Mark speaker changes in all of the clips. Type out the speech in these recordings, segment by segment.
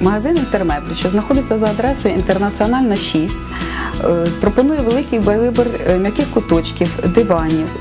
Speaker 1: Магазин Інтермеблі, що знаходиться за адресою Інтернаціональна 6, е, пропонує великий вибір е, м'яких куточків, диванів,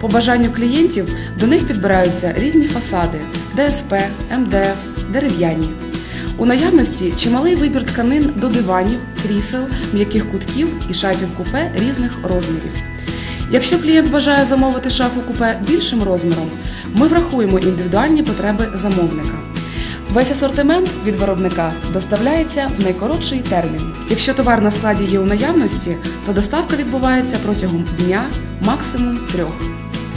Speaker 2: По бажанню клієнтів до них підбираються різні фасади ДСП, МДФ, дерев'яні. У наявності чималий вибір тканин до диванів, крісел, м'яких кутків і шафів купе різних розмірів. Якщо клієнт бажає замовити шафу купе більшим розміром, ми врахуємо індивідуальні потреби замовника. Весь асортимент від виробника доставляється в найкоротший термін. Якщо товар на складі є у наявності, то доставка відбувається протягом дня, максимум трьох.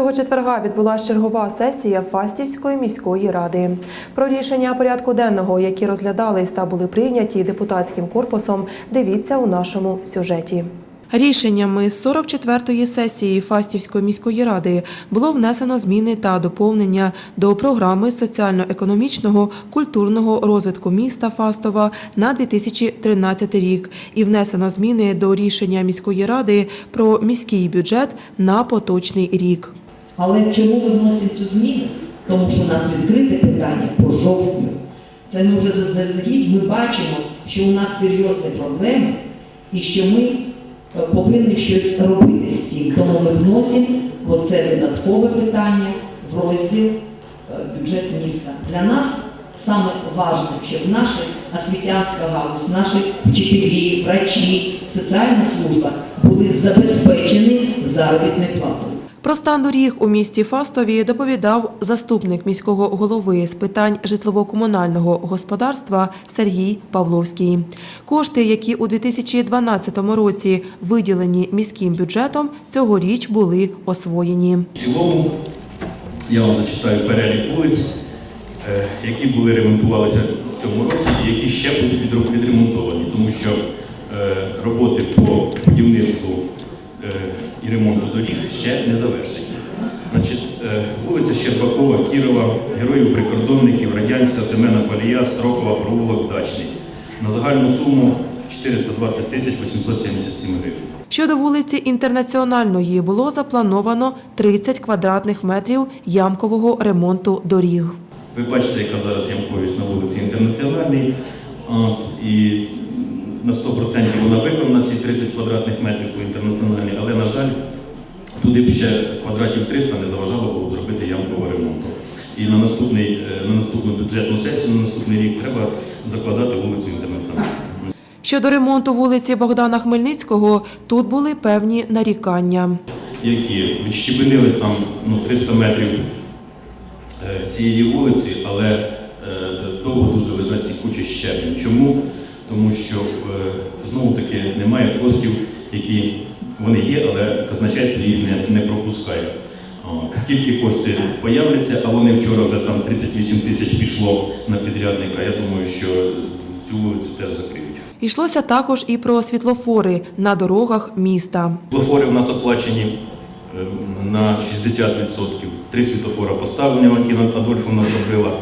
Speaker 3: Цього четверга відбулася чергова сесія Фастівської міської ради. Про рішення порядку денного, які розглядались та були прийняті депутатським корпусом, дивіться у нашому сюжеті. Рішеннями з 44-ї сесії Фастівської міської ради було внесено зміни та доповнення до програми соціально-економічного культурного розвитку міста Фастова на 2013 рік і внесено зміни до рішення міської ради про міський бюджет на поточний рік.
Speaker 4: Але чому ми вносимо цю зміну? Тому що у нас відкрите питання по жовтню. Це ми вже заздалегідь ми бачимо, що у нас серйозні проблеми і що ми е, повинні щось робити з цим. Тому ми вносимо оце додаткове питання в розділ е, бюджет міста. Для нас саме важливо, щоб наша освітянська галузь, наші вчителі, врачі, соціальна служба були забезпечені заробітною платою.
Speaker 3: Про стан доріг у місті Фастові доповідав заступник міського голови з питань житлово-комунального господарства Сергій Павловський. Кошти, які у 2012 році виділені міським бюджетом, цьогоріч були освоєні.
Speaker 5: В цілому я вам зачитаю перелік вулиць, е, які були ремонтувалися в цьому році і які ще будуть відремонтовані, тому що е, роботи по будівництву і ремонту доріг ще не завершені. Значить, е, вулиця Щербакова, Кірова, Героїв прикордонників, Радянська, Семена Палія, Строкова, провулок Дачний. На загальну суму 420 тисяч 877 гривень.
Speaker 3: Щодо вулиці Інтернаціональної було заплановано 30 квадратних метрів ямкового ремонту доріг.
Speaker 5: Ви бачите, яка зараз ямковість на вулиці Інтернаціональній. І на 100% вона виконана, ці 30 квадратних метрів по інтернаціональній, але, на жаль, туди б ще квадратів 300 не заважало було зробити ямкового ремонту. І на, наступний, е, на наступну бюджетну сесію, на наступний рік треба закладати вулицю Інтернаціональну.
Speaker 3: Щодо ремонту вулиці Богдана Хмельницького, тут були певні нарікання.
Speaker 5: які відщебенили там ну, 300 метрів е, цієї вулиці, але е, довго дуже лежать ці кучі щебень. Чому? Тому що е, знову таки немає коштів, які вони є, але казначейство їх не, не пропускає. Тільки кошти появляться, а вони вчора вже там 38 тисяч пішло на підрядника. Я думаю, що цю вулицю теж закриють.
Speaker 3: Йшлося також і про світлофори на дорогах міста.
Speaker 5: Світлофори у нас оплачені е, на 60%. Три світлофора поставлені, Валентина Адольфовна зробила,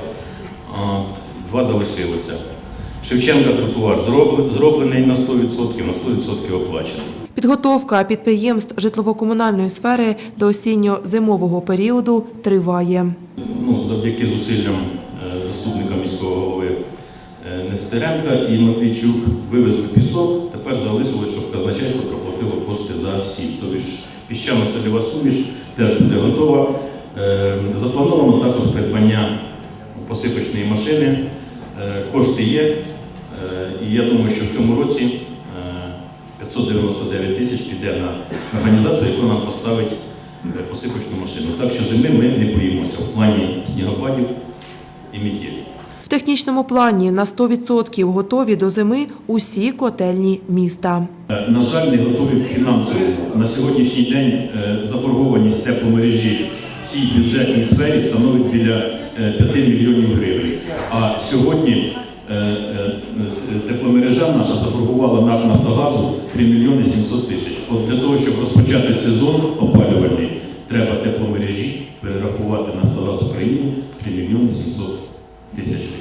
Speaker 5: два залишилося. Шевченка тротуар зроблений на 100%, на 100% оплачений.
Speaker 3: Підготовка підприємств житлово-комунальної сфери до осінньо-зимового періоду триває.
Speaker 5: Ну, завдяки зусиллям е, заступника міського голови е, Нестеренка і Матвійчук вивезли пісок. Тепер залишилось, щоб казначейство проплатило кошти за сіль. Тобто ж піщано-сольова суміш теж буде готова. Е, Заплановано також придбання посипочної машини. Е, Кошти є. Е, І я думаю, що в цьому році е, 599 тисяч піде на організацію, яку нам поставить е, посипочну машину. Так що зими ми не боїмося в плані снігопадів і метілі.
Speaker 3: В технічному плані на 100% готові до зими усі котельні міста.
Speaker 5: Е, На жаль, не готові фінансово. На сьогоднішній день е, заборгованість тепломережі в цій бюджетній сфері становить біля е, 5 мільйонів гривень. А сьогодні е, е, е, тепломережа наша заборгувала НАК Нафтогазу 3 мільйони 700 тисяч. От для того, щоб розпочати сезон опалювальний, треба тепломережі перерахувати Нафтогаз України 3 мільйони 700 тисяч гривень.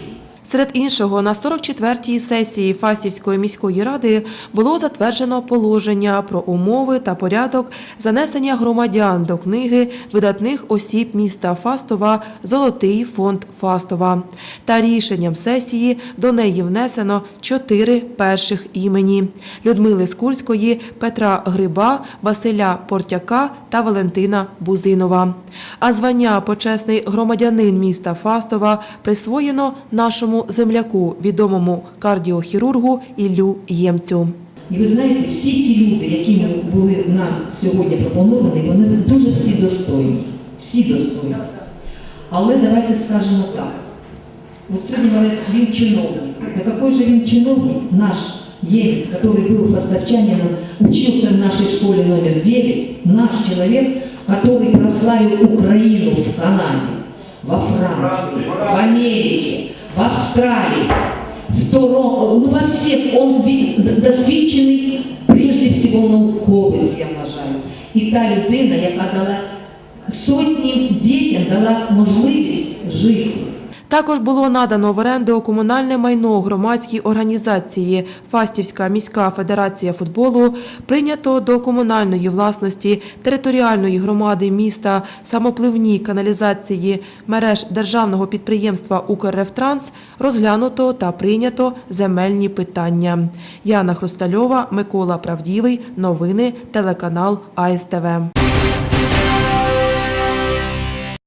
Speaker 3: Серед іншого, на 44-й сесії Фастівської міської ради було затверджено положення про умови та порядок занесення громадян до книги видатних осіб міста Фастова Золотий фонд Фастова. Та рішенням сесії до неї внесено чотири перших імені: Людмили Скульської, Петра Гриба, Василя Портяка та Валентина Бузинова. А звання почесний громадянин міста Фастова присвоєно нашому земляку, відомому кардіохірургу Іллю Ємцю.
Speaker 4: І ви знаєте, всі ті люди, які були нам сьогодні пропоновані, вони дуже всі достойні. Всі достойні. Але давайте скажемо так. От сьогодні говорять, він чиновник. Да какой же він чиновник? Наш Ємець, который был фастовчанином, учился в нашей школе номер 9, наш человек, который прославил Украину в Канаде, во Франции, в Америке, в Австралии, в Торонто, ну во всех, он досвідчений прежде всего, науковець, я вважаю. І та людина, яка дала сотнім дітям дала можливість жити.
Speaker 3: Також було надано в оренду комунальне майно громадській організації Фастівська міська федерація футболу, прийнято до комунальної власності територіальної громади міста самопливні каналізації мереж державного підприємства «Укррефтранс» розглянуто та прийнято земельні питання. Яна Хрустальова, Микола Правдівий. Новини телеканал АСТВ.